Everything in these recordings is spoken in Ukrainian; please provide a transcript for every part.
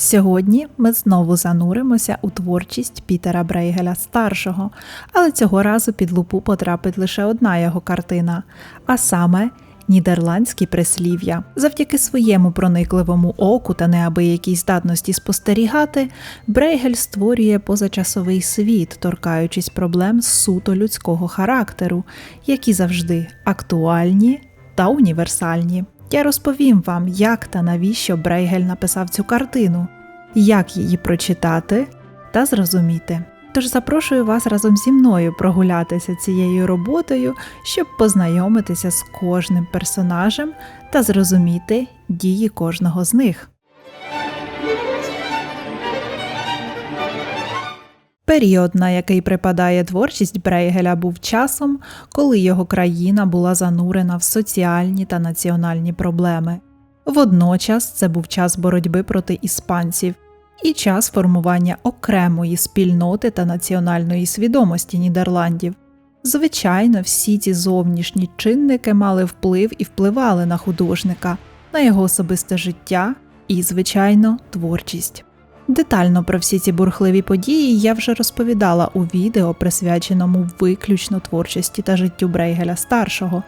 Сьогодні ми знову зануримося у творчість Пітера Брейгеля старшого, але цього разу під лупу потрапить лише одна його картина, а саме нідерландські прислів'я. Завдяки своєму проникливому оку та неабиякій здатності спостерігати, Брейгель створює позачасовий світ, торкаючись проблем суто людського характеру, які завжди актуальні та універсальні. Я розповім вам, як та навіщо Брейгель написав цю картину, як її прочитати та зрозуміти. Тож запрошую вас разом зі мною прогулятися цією роботою, щоб познайомитися з кожним персонажем та зрозуміти дії кожного з них. Період, на який припадає творчість Брейгеля, був часом, коли його країна була занурена в соціальні та національні проблеми. Водночас це був час боротьби проти іспанців і час формування окремої спільноти та національної свідомості Нідерландів. Звичайно, всі ці зовнішні чинники мали вплив і впливали на художника, на його особисте життя і, звичайно, творчість. Детально про всі ці бурхливі події я вже розповідала у відео, присвяченому виключно творчості та життю Брейгеля старшого.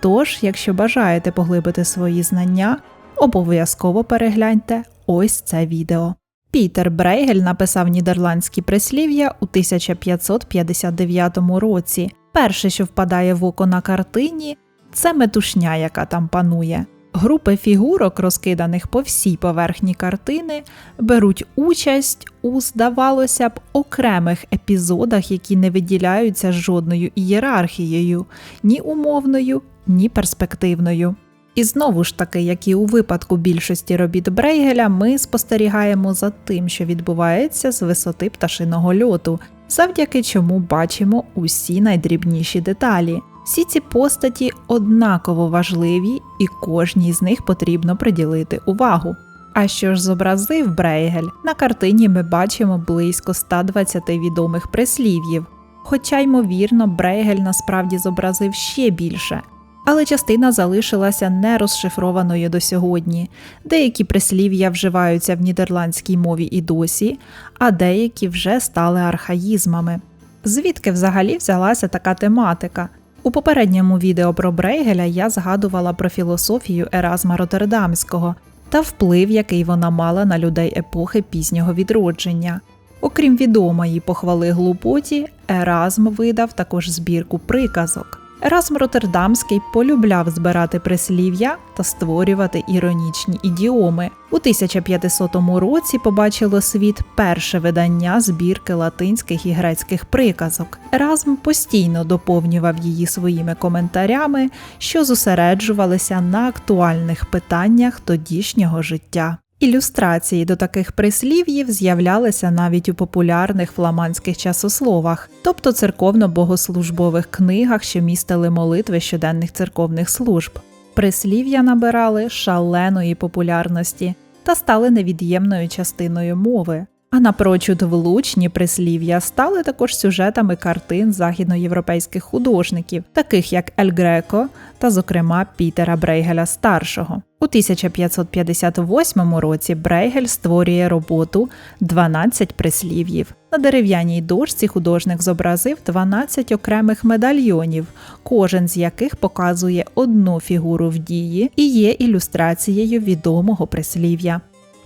Тож, якщо бажаєте поглибити свої знання, обов'язково перегляньте ось це відео. Пітер Брейгель написав нідерландські прислів'я у 1559 році. Перше, що впадає в око на картині, це метушня, яка там панує. Групи фігурок, розкиданих по всій поверхні картини, беруть участь у, здавалося б, окремих епізодах, які не виділяються жодною ієрархією, ні умовною, ні перспективною. І знову ж таки, як і у випадку більшості робіт Брейгеля, ми спостерігаємо за тим, що відбувається з висоти пташиного льоту, завдяки чому бачимо усі найдрібніші деталі. Всі ці постаті однаково важливі, і кожній з них потрібно приділити увагу. А що ж зобразив Брейгель? На картині ми бачимо близько 120 відомих прислів'їв, хоча, ймовірно, Брейгель насправді зобразив ще більше. Але частина залишилася не розшифрованою до сьогодні. Деякі прислів'я вживаються в нідерландській мові і досі, а деякі вже стали архаїзмами. Звідки взагалі взялася така тематика? У попередньому відео про Брейгеля я згадувала про філософію Еразма Роттердамського та вплив, який вона мала на людей епохи пізнього відродження. Окрім відомої похвали глупоті, Еразм видав також збірку приказок. Еразм Роттердамський полюбляв збирати прислів'я та створювати іронічні ідіоми. У 1500 році побачило світ перше видання збірки латинських і грецьких приказок. Еразм постійно доповнював її своїми коментарями, що зосереджувалися на актуальних питаннях тодішнього життя. Ілюстрації до таких прислів'їв з'являлися навіть у популярних фламандських часословах, тобто церковно-богослужбових книгах, що містили молитви щоденних церковних служб. Прислів'я набирали шаленої популярності та стали невід'ємною частиною мови. А напрочуд влучні прислів'я стали також сюжетами картин західноєвропейських художників, таких як Ель Греко та, зокрема, Пітера Брейгеля старшого. У 1558 році Брейгель створює роботу «12 прислів'їв. На дерев'яній дошці художник зобразив 12 окремих медальйонів, кожен з яких показує одну фігуру в дії і є ілюстрацією відомого прислів'я.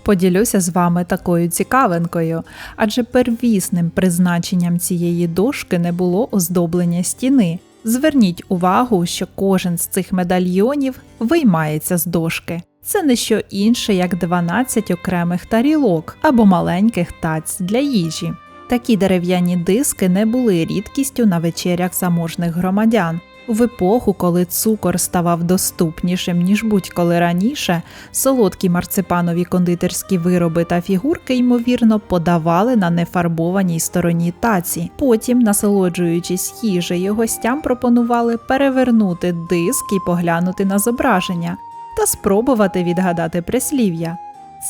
Поділюся з вами такою цікавинкою, адже первісним призначенням цієї дошки не було оздоблення стіни. Зверніть увагу, що кожен з цих медальйонів виймається з дошки. Це не що інше, як 12 окремих тарілок або маленьких таць для їжі. Такі дерев'яні диски не були рідкістю на вечерях заможних громадян. В епоху, коли цукор ставав доступнішим ніж будь-коли раніше, солодкі марципанові кондитерські вироби та фігурки, ймовірно, подавали на нефарбованій стороні таці. Потім, насолоджуючись їжею, гостям пропонували перевернути диск і поглянути на зображення та спробувати відгадати прислів'я.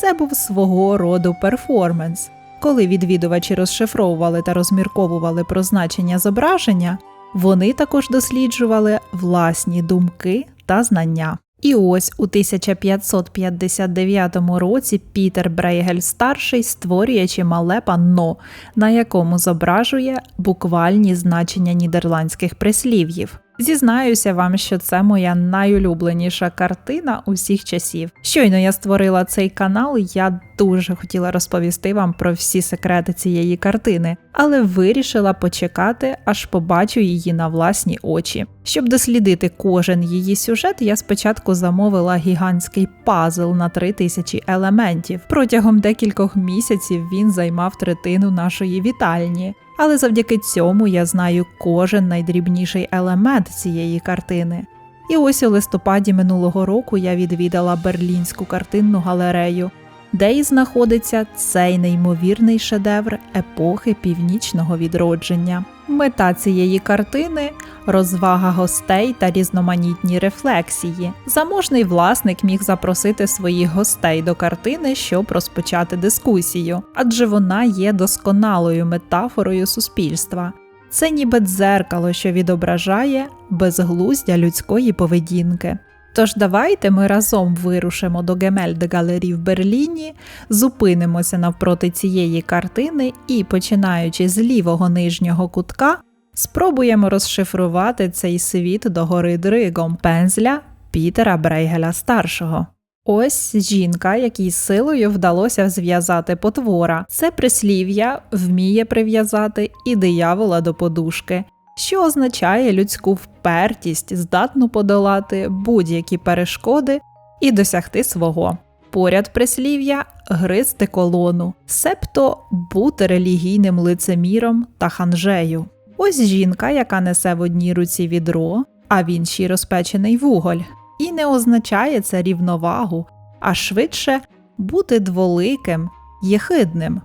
Це був свого роду перформанс. Коли відвідувачі розшифровували та розмірковували про значення зображення. Вони також досліджували власні думки та знання. І ось у 1559 році Пітер Брейгель старший створює чимале панно, на якому зображує буквальні значення нідерландських прислів'їв. Зізнаюся вам, що це моя найулюбленіша картина усіх часів. Щойно я створила цей канал, я дуже хотіла розповісти вам про всі секрети цієї картини, але вирішила почекати, аж побачу її на власні очі. Щоб дослідити кожен її сюжет, я спочатку замовила гігантський пазл на 3000 елементів. Протягом декількох місяців він займав третину нашої вітальні. Але завдяки цьому я знаю кожен найдрібніший елемент цієї картини. І ось у листопаді минулого року я відвідала Берлінську картинну галерею, де і знаходиться цей неймовірний шедевр епохи північного відродження. Мета цієї картини розвага гостей та різноманітні рефлексії. Заможний власник міг запросити своїх гостей до картини, щоб розпочати дискусію, адже вона є досконалою метафорою суспільства. Це ніби дзеркало, що відображає безглуздя людської поведінки. Тож давайте ми разом вирушимо до Гемельде галері в Берліні, зупинимося навпроти цієї картини і, починаючи з лівого нижнього кутка, спробуємо розшифрувати цей світ догори дригом пензля Пітера Брейгеля старшого. Ось жінка, якій силою вдалося зв'язати потвора. Це прислів'я вміє прив'язати і диявола до подушки, що означає людську впертість, здатну подолати будь-які перешкоди і досягти свого. Поряд прислів'я гризти колону, себто бути релігійним лицеміром та ханжею. Ось жінка, яка несе в одній руці відро, а в іншій розпечений вуголь. І не означає це рівновагу, а швидше бути дволиким, єхидним.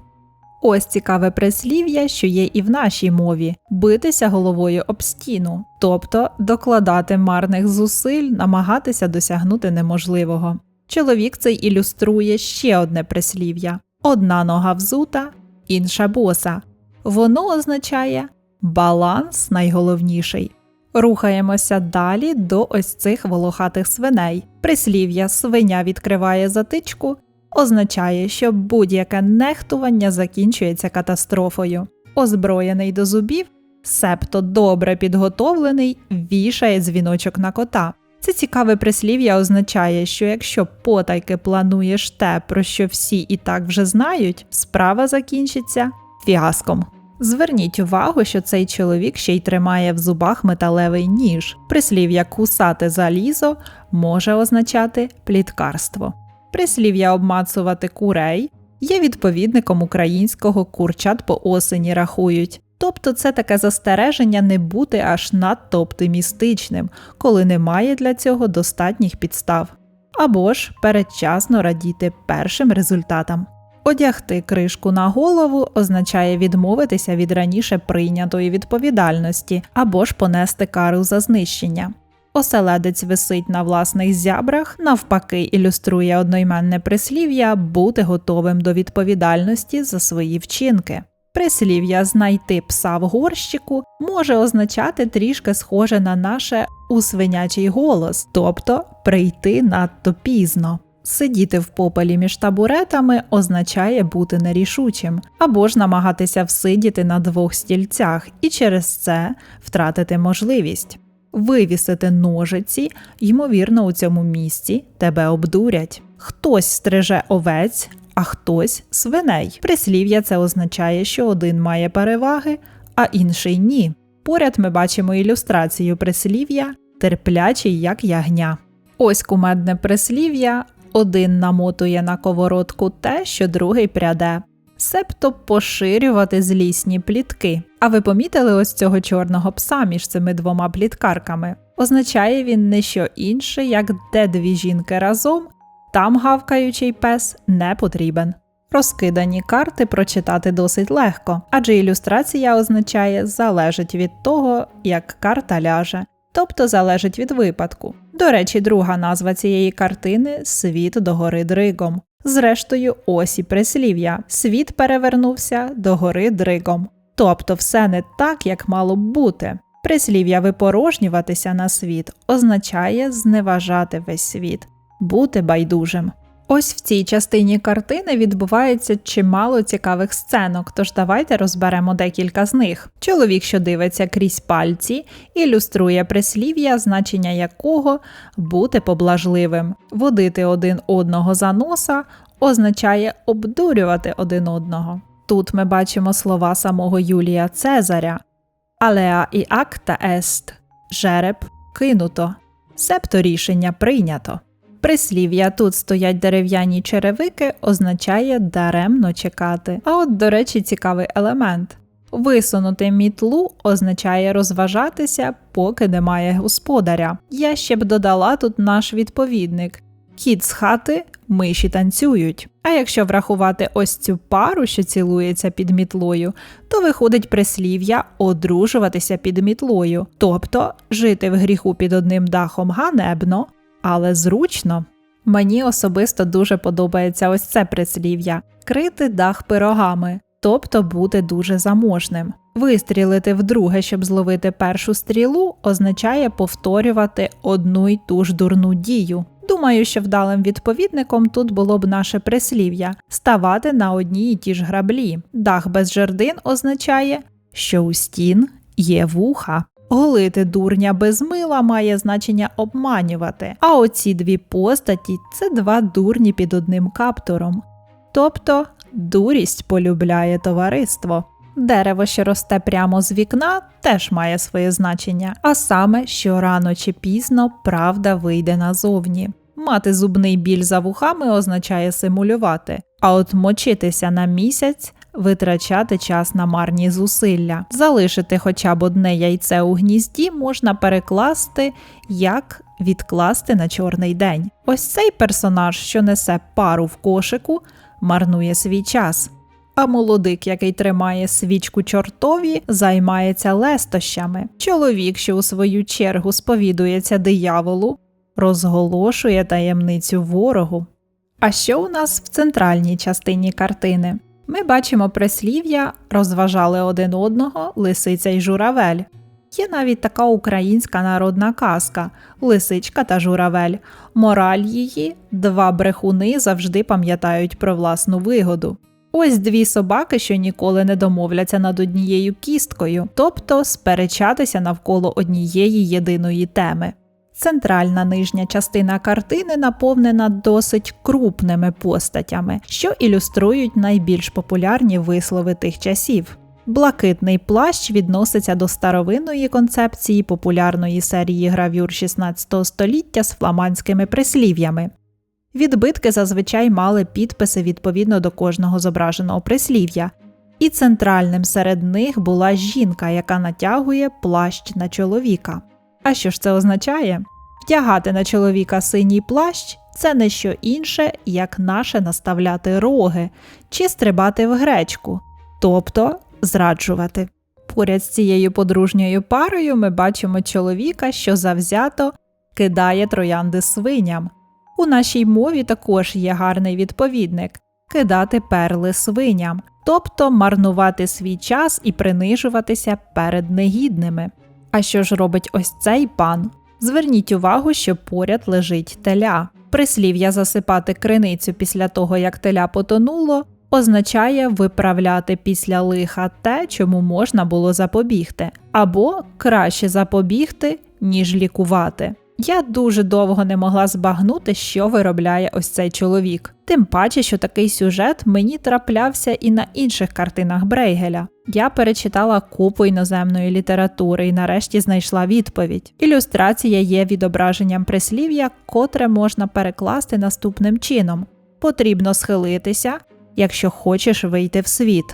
Ось цікаве прислів'я, що є і в нашій мові битися головою об стіну, тобто докладати марних зусиль, намагатися досягнути неможливого. Чоловік цей ілюструє ще одне прислів'я: одна нога взута, інша боса. Воно означає баланс найголовніший. Рухаємося далі до ось цих волохатих свиней. Прислів'я свиня відкриває затичку означає, що будь-яке нехтування закінчується катастрофою. Озброєний до зубів, себто добре підготовлений, вішає дзвіночок на кота. Це цікаве прислів'я означає, що якщо потайки плануєш те, про що всі і так вже знають, справа закінчиться фіаском. Зверніть увагу, що цей чоловік ще й тримає в зубах металевий ніж. Прислів'я кусати залізо може означати пліткарство. Прислів'я обмацувати курей є відповідником українського курчат по осені рахують. Тобто це таке застереження не бути аж надто оптимістичним, коли немає для цього достатніх підстав, або ж передчасно радіти першим результатам. Одягти кришку на голову означає відмовитися від раніше прийнятої відповідальності або ж понести кару за знищення. Оселедець висить на власних зябрах, навпаки, ілюструє одноіменне прислів'я бути готовим до відповідальності за свої вчинки. Прислів'я знайти пса в горщику може означати трішки схоже на наше у свинячий голос, тобто прийти надто пізно. Сидіти в попелі між табуретами означає бути нерішучим, або ж намагатися всидіти на двох стільцях і через це втратити можливість вивісити ножиці, ймовірно, у цьому місці тебе обдурять. Хтось стриже овець, а хтось свиней. Прислів'я це означає, що один має переваги, а інший ні. Поряд ми бачимо ілюстрацію прислів'я терплячий, як ягня. Ось кумедне прислів'я один намотує на коворотку те, що другий пряде себто поширювати злісні плітки. А ви помітили ось цього чорного пса між цими двома пліткарками? Означає він не що інше, як де дві жінки разом, там гавкаючий пес не потрібен. Розкидані карти прочитати досить легко, адже ілюстрація означає залежить від того, як карта ляже, тобто залежить від випадку. До речі, друга назва цієї картини світ догори дригом. Зрештою, ось і прислів'я світ перевернувся до гори дригом. Тобто все не так, як мало б бути. Прислів'я випорожнюватися на світ означає зневажати весь світ, бути байдужим. Ось в цій частині картини відбувається чимало цікавих сценок, тож давайте розберемо декілька з них. Чоловік, що дивиться крізь пальці, ілюструє прислів'я, значення якого бути поблажливим, водити один одного за носа означає обдурювати один одного. Тут ми бачимо слова самого Юлія Цезаря Алеа і акта ест жереб кинуто, себто рішення прийнято. Прислів'я тут стоять дерев'яні черевики означає даремно чекати. А от, до речі, цікавий елемент. Висунути мітлу означає розважатися, поки немає господаря. Я ще б додала тут наш відповідник. Кіт з хати миші танцюють. А якщо врахувати ось цю пару, що цілується під мітлою, то виходить прислів'я одружуватися під мітлою, тобто жити в гріху під одним дахом ганебно, але зручно. Мені особисто дуже подобається ось це прислів'я крити дах пирогами, тобто бути дуже заможним. Вистрілити вдруге, щоб зловити першу стрілу, означає повторювати одну й ту ж дурну дію. Думаю, що вдалим відповідником тут було б наше прислів'я ставати на одній і ті ж граблі. Дах без жердин означає, що у стін є вуха. Голити дурня без мила має значення обманювати, а оці дві постаті це два дурні під одним каптуром. Тобто дурість полюбляє товариство. Дерево, що росте прямо з вікна, теж має своє значення, а саме, що рано чи пізно правда вийде назовні. Мати зубний біль за вухами означає симулювати, а от мочитися на місяць витрачати час на марні зусилля. Залишити хоча б одне яйце у гнізді можна перекласти як відкласти на чорний день. Ось цей персонаж, що несе пару в кошику, марнує свій час. А молодик, який тримає свічку чортові, займається лестощами. Чоловік, що у свою чергу сповідується дияволу, розголошує таємницю ворогу. А що у нас в центральній частині картини? Ми бачимо прислів'я, розважали один одного лисиця й журавель. Є навіть така українська народна казка Лисичка та журавель. Мораль її два брехуни завжди пам'ятають про власну вигоду. Ось дві собаки, що ніколи не домовляться над однією кісткою, тобто сперечатися навколо однієї єдиної теми. Центральна нижня частина картини наповнена досить крупними постатями, що ілюструють найбільш популярні вислови тих часів. Блакитний плащ відноситься до старовинної концепції популярної серії гравюр 16 століття з фламандськими прислів'ями. Відбитки зазвичай мали підписи відповідно до кожного зображеного прислів'я, і центральним серед них була жінка, яка натягує плащ на чоловіка. А що ж це означає? Втягати на чоловіка синій плащ це не що інше, як наше наставляти роги чи стрибати в гречку, тобто зраджувати. Поряд з цією подружньою парою ми бачимо чоловіка, що завзято кидає троянди свиням. У нашій мові також є гарний відповідник кидати перли свиням, тобто марнувати свій час і принижуватися перед негідними. А що ж робить ось цей пан? Зверніть увагу, що поряд лежить теля. Прислів'я засипати криницю після того, як теля потонуло, означає виправляти після лиха те, чому можна було запобігти, або краще запобігти, ніж лікувати. Я дуже довго не могла збагнути, що виробляє ось цей чоловік. Тим паче, що такий сюжет мені траплявся і на інших картинах Брейгеля. Я перечитала купу іноземної літератури і нарешті знайшла відповідь. Ілюстрація є відображенням прислів'я, котре можна перекласти наступним чином: потрібно схилитися, якщо хочеш вийти в світ.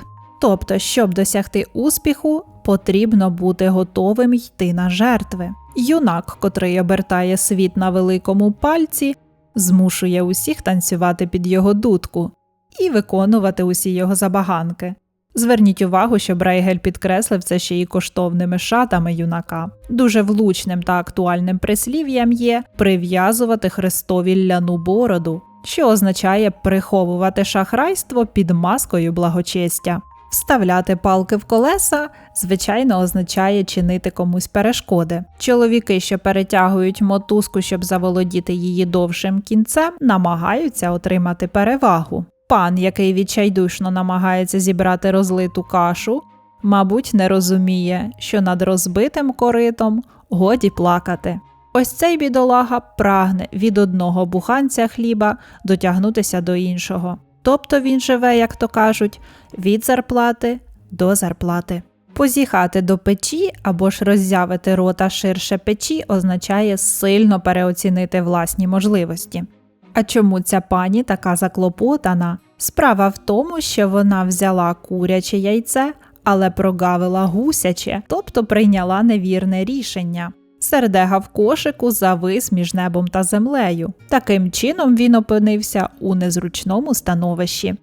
Тобто, щоб досягти успіху, потрібно бути готовим йти на жертви. Юнак, котрий обертає світ на великому пальці, змушує усіх танцювати під його дудку і виконувати усі його забаганки. Зверніть увагу, що Брейгель підкреслив це ще й коштовними шатами юнака. Дуже влучним та актуальним прислів'ям є прив'язувати Христові ляну бороду, що означає приховувати шахрайство під маскою благочестя. Вставляти палки в колеса, звичайно, означає чинити комусь перешкоди. Чоловіки, що перетягують мотузку, щоб заволодіти її довшим кінцем, намагаються отримати перевагу. Пан, який відчайдушно намагається зібрати розлиту кашу, мабуть, не розуміє, що над розбитим коритом годі плакати. Ось цей бідолага прагне від одного буханця хліба дотягнутися до іншого. Тобто він живе, як то кажуть, від зарплати до зарплати. Позіхати до печі або ж роззявити рота ширше печі означає сильно переоцінити власні можливості. А чому ця пані така заклопотана? Справа в тому, що вона взяла куряче яйце, але прогавила гусяче, тобто прийняла невірне рішення. Сердега в кошику завис між небом та землею. Таким чином він опинився у незручному становищі.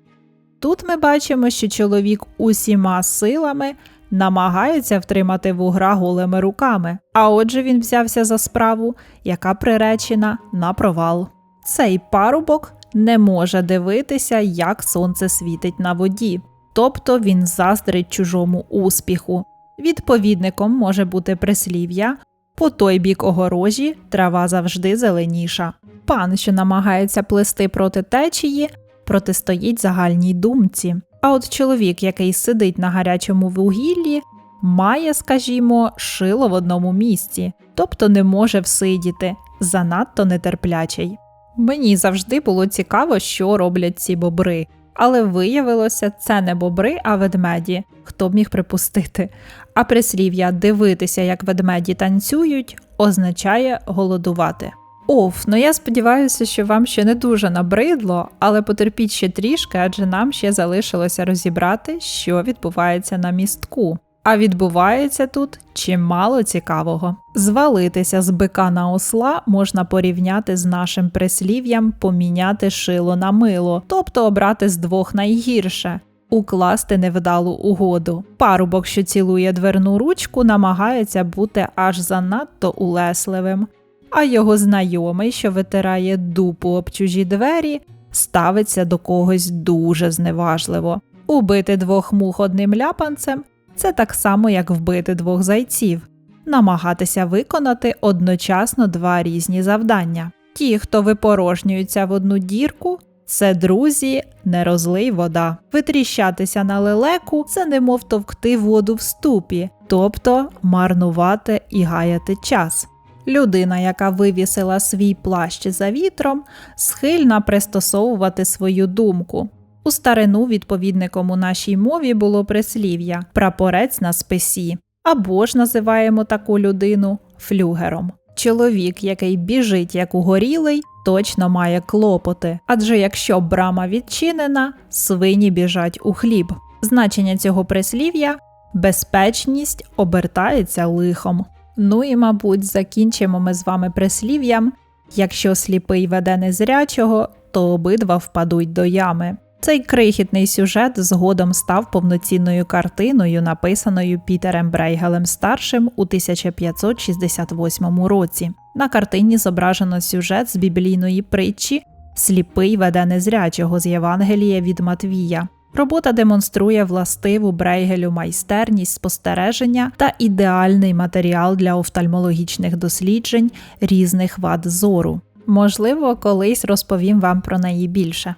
Тут ми бачимо, що чоловік усіма силами намагається втримати вугра голими руками, а отже він взявся за справу, яка приречена на провал. Цей парубок не може дивитися, як сонце світить на воді, тобто він заздрить чужому успіху. Відповідником може бути прислів'я по той бік огорожі трава завжди зеленіша. Пан, що намагається плести проти течії, протистоїть загальній думці. А от чоловік, який сидить на гарячому вугіллі, має, скажімо, шило в одному місці, тобто не може всидіти, занадто нетерплячий. Мені завжди було цікаво, що роблять ці бобри, але виявилося, це не бобри, а ведмеді. Хто б міг припустити? А прислів'я дивитися, як ведмеді танцюють, означає голодувати. Оф, ну я сподіваюся, що вам ще не дуже набридло, але потерпіть ще трішки, адже нам ще залишилося розібрати, що відбувається на містку. А відбувається тут чимало цікавого. Звалитися з бика на осла можна порівняти з нашим прислів'ям поміняти шило на мило, тобто обрати з двох найгірше. Укласти невдалу угоду. Парубок, що цілує дверну ручку, намагається бути аж занадто улесливим, а його знайомий, що витирає дупу об чужі двері, ставиться до когось дуже зневажливо. Убити двох мух одним ляпанцем це так само, як вбити двох зайців, намагатися виконати одночасно два різні завдання. Ті, хто випорожнюються в одну дірку, це друзі, не розлий вода. Витріщатися на лелеку це немов товкти воду в ступі, тобто марнувати і гаяти час. Людина, яка вивісила свій плащ за вітром, схильна пристосовувати свою думку. У старину відповідником у нашій мові було прислів'я прапорець на списі, або ж називаємо таку людину флюгером. Чоловік, який біжить як угорілий, точно має клопоти, адже якщо брама відчинена, свині біжать у хліб. Значення цього прислів'я безпечність обертається лихом. Ну і, мабуть, закінчимо ми з вами прислів'ям якщо сліпий веде незрячого, то обидва впадуть до ями. Цей крихітний сюжет згодом став повноцінною картиною, написаною Пітерем Брейгелем старшим у 1568 році. На картині зображено сюжет з біблійної притчі Сліпий веде незрячого з Євангелія від Матвія. Робота демонструє властиву Брейгелю майстерність спостереження та ідеальний матеріал для офтальмологічних досліджень різних вад зору. Можливо, колись розповім вам про неї більше.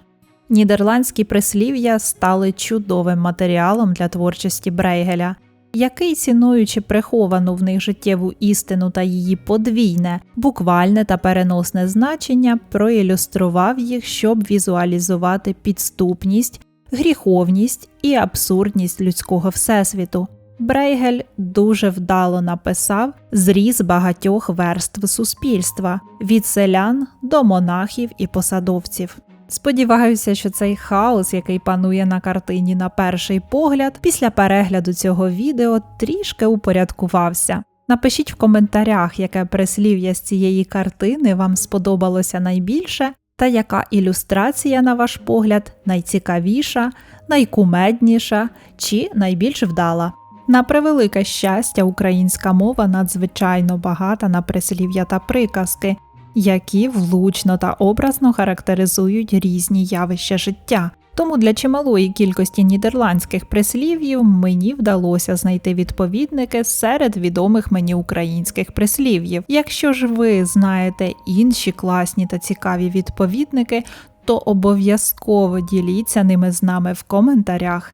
Нідерландські прислів'я стали чудовим матеріалом для творчості Брейгеля, який, цінуючи приховану в них життєву істину та її подвійне, буквальне та переносне значення, проілюстрував їх, щоб візуалізувати підступність, гріховність і абсурдність людського всесвіту. Брейгель дуже вдало написав зріз багатьох верств суспільства від селян до монахів і посадовців. Сподіваюся, що цей хаос, який панує на картині на перший погляд, після перегляду цього відео трішки упорядкувався. Напишіть в коментарях, яке прислів'я з цієї картини вам сподобалося найбільше, та яка ілюстрація, на ваш погляд, найцікавіша, найкумедніша чи найбільш вдала. На превелике щастя, українська мова надзвичайно багата на прислів'я та приказки, які влучно та образно характеризують різні явища життя. Тому для чималої кількості нідерландських прислів'їв мені вдалося знайти відповідники серед відомих мені українських прислів'їв. Якщо ж ви знаєте інші класні та цікаві відповідники, то обов'язково діліться ними з нами в коментарях.